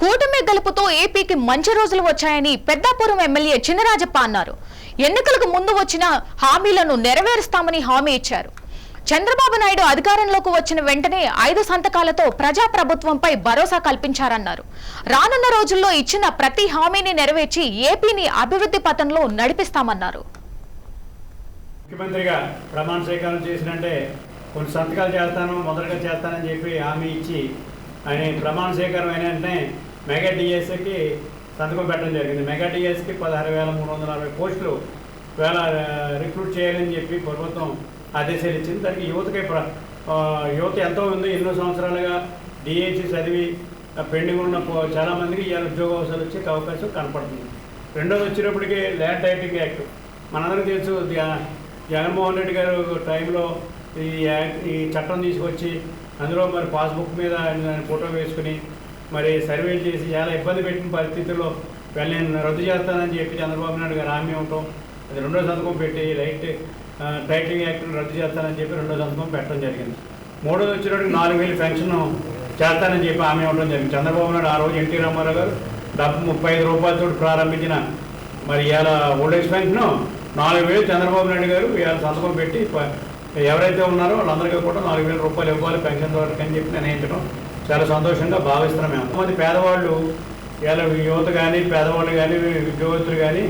కూటమి గెలుపుతో ఏపీకి మంచి రోజులు వచ్చాయని పెద్దాపురం ఎమ్మెల్యే చినరాజప్ప అన్నారు. ఎన్నికలకు ముందు వచ్చిన హామీలను నెరవేరుస్తామని హామీ ఇచ్చారు. చంద్రబాబు నాయుడు అధికారంలోకి వచ్చిన వెంటనే ఐదు సంతకాలతో ప్రజాప్రభుత్వంపై భరోసా కల్పించారన్నారు. రానున్న రోజుల్లో ఇచ్చిన ప్రతి హామీని నెరవేర్చి ఏపీని అభివృద్ధి పథంలో నడిపిస్తామన్నారు. ముఖ్యమంత్రిగా ప్రమాణ స్వీకారం చేసినంటే కొన్ని సంతకాలు చేస్తాను మొదటగా చేస్తానని చెప్పి హామీ ఇచ్చి ఆయన ప్రమాణ స్వీకారం అయిన వెంటనే మెగా డిఎస్కి సంతకం పెట్టడం జరిగింది. మెగా డిఎస్కి పదహారు వేల మూడు వందల అరవై పోస్టులు వేల రిక్రూట్ చేయాలని చెప్పి ప్రభుత్వం ఆదేశాలు ఇచ్చింది. దానికి యువతకి యువత ఎంతో ఉంది. ఎన్నో సంవత్సరాలుగా డిఎస్సి చదివి పెండింగ్ ఉన్న చాలామందికి ఇవాళ ఉద్యోగ అవసరాలు వచ్చే అవకాశం కనపడుతుంది. రెండోది వచ్చినప్పటికీ ల్యాండ్ టైటింగ్ యాక్ట్. మనందరికీ తెలుసు జగన్మోహన్ రెడ్డి గారు టైంలో ఈ యాక్ట్ ఈ చట్టం తీసుకొచ్చి అందులో మరి పాస్బుక్ మీద ఆయన ఫోటో వేసుకుని మరి సర్వే చేసి చాలా ఇబ్బంది పెట్టిన పరిస్థితుల్లో వెళ్ళి నేను రద్దు చేస్తానని చెప్పి చంద్రబాబు నాయుడు గారు హామీ ఉండటం అది రెండో సంతకం పెట్టి రైట్ టైటింగ్ యాక్ట్ని రద్దు చేస్తానని చెప్పి రెండో సంతకం పెట్టడం జరిగింది. మూడోది వచ్చినప్పుడు నాలుగు వేలు పెన్షన్ చేస్తానని చెప్పి హామీ ఇవ్వడం జరిగింది. చంద్రబాబు నాయుడు ఆ రోజు ఎన్టీ రామారావు గారు డబ్బు ముప్పై ఐదు రూపాయలతో ప్రారంభించిన మరి ఇవాళ ఓల్డ్ ఏజ్ పెన్షన్ నాలుగు వేలు చంద్రబాబు నాయుడు గారు ఇవాళ సంతకం పెట్టి ఎవరైతే ఉన్నారో వాళ్ళందరికీ కూడా నాలుగు వేల రూపాయలు ఇవ్వాలి పెన్షన్ ద్వారా అని చెప్పి నిర్ణయించడం చాలా సంతోషంగా భావిస్తున్నాం మేము. కొంతమంది పేదవాళ్ళు ఇలా యువత కానీ పేదవాళ్ళు కానీ ఉద్యోగస్తులు కానీ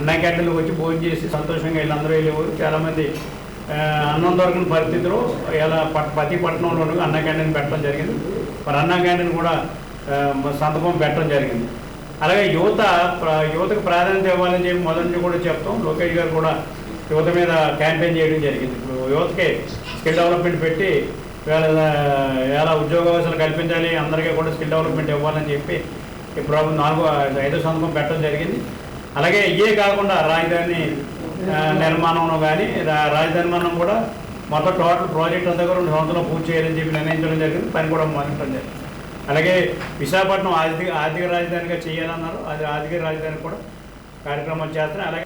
అన్న క్యాంటీన్లకు వచ్చి భోజనం చేసి సంతోషంగా వీళ్ళందరూ వెళ్ళేవారు. చాలామంది అన్నం దొరకని పరిస్థితిలో ఇలా పట్ ప్రతి పట్టణంలోనూ అన్న క్యాంటీన్ పెట్టడం జరిగింది. మరి అన్న క్యాంటీన్ కూడా సంతకం పెట్టడం జరిగింది. అలాగే యువత యువతకు ప్రాధాన్యత ఇవ్వాలని చెప్పి మొదటి నుంచి కూడా చెప్తాం. లోకేష్ గారు కూడా యువత మీద క్యాంపెయిన్ చేయడం జరిగింది. ఇప్పుడు యువతకి స్కిల్ డెవలప్మెంట్ పెట్టి వేళ ఎలా ఉద్యోగ అవసరాలు కల్పించాలి అందరికీ కూడా స్కిల్ డెవలప్మెంట్ ఇవ్వాలని చెప్పి ఈ ప్రాబ్లం నాలుగో ఐదో సంవత్సరం పెట్టడం జరిగింది. అలాగే ఇవే కాకుండా రాజధాని నిర్మాణంలో కానీ రా- రాజధాని నిర్మాణం కూడా మొత్తం టోటల్ ప్రాజెక్ట్ అంతా కూడా రెండు సంవత్సరాలు పూర్తి చేయాలని చెప్పి నిర్ణయించడం జరిగింది. పని కూడా మొదలెట్టడం జరిగింది. అలాగే విశాఖపట్నం ఆర్థిక ఆర్థిక రాజధానిగా చేయాలన్నారు. అది ఆర్థిక రాజధాని కూడా కార్యక్రమాలు చేస్తున్నాయి. అలాగే